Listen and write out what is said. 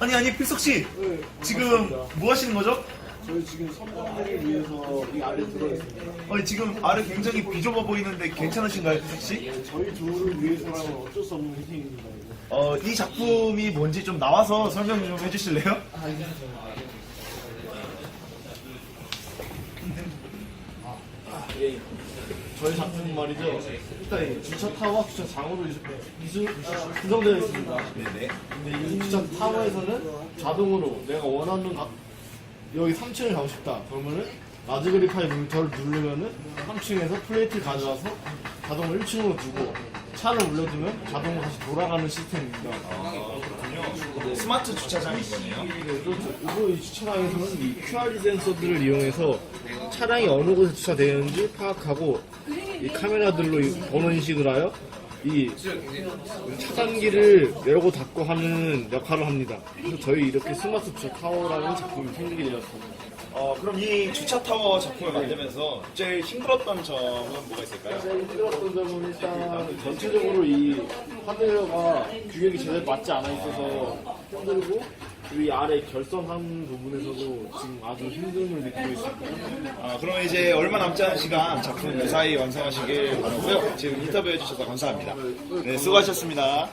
아니 아니 필석 씨 네, 지금. 뭐 하시는 거죠? 저희 지금 선반들을 위해서 이 안에 들어있습니다. 아니 지금 아래 굉장히 비좁아 보이는데 괜찮으신가요 필석 씨? 네, 저희 조를 위해서라면 어쩔 수 없는 희생입니다. 이거. 어, 이 작품이 뭔지 좀 나와서 설명 좀 해주실래요? 저희 작품은 말이죠. 일단 이 주차 타워, 주차 장으로 이수 구성되어 있습니다. 네네. 근데 이 주차 타워에서는 자동으로 내가 원하는 각 여기 3층을 가고 싶다. 그러면은 라즈베리 파이 모니터를 누르면은 3층에서 플레이트를 가져와서 자동으로 1층으로 두고 차를 올려두면 자동으로 다시 돌아가는 시스템입니다. 스마트 주차장인 거네요. 이거 이 주차장에서는 이 QRD 센서들을 이용해서 차량이 어느 곳에 주차되어 있는지 파악하고 이 카메라들로 이 번호 인식을 하여 이 차단기를 내려고 닫고 하는 역할을 합니다. 그래서 저희 이렇게 스마트 주차 타워라는 작품이 생기게 되었습니다. 어, 그럼 이 주차 타워 작품을 만들면서 제일 힘들었던 점은 뭐가 있을까요? 제일 힘들었던 점은 일단 전체적으로 이 하드웨어가 규격이 제대로 맞지 않아 있어서 힘들고 이 아래 결선한 부분에서도 지금 아주 힘듦을 느끼고 있습니다. 아, 그럼 이제 얼마 남지 않은 시간 작품 무사히 완성하시길 바라고요. 지금 인터뷰 해 주셔서 감사합니다. 네, 수고하셨습니다.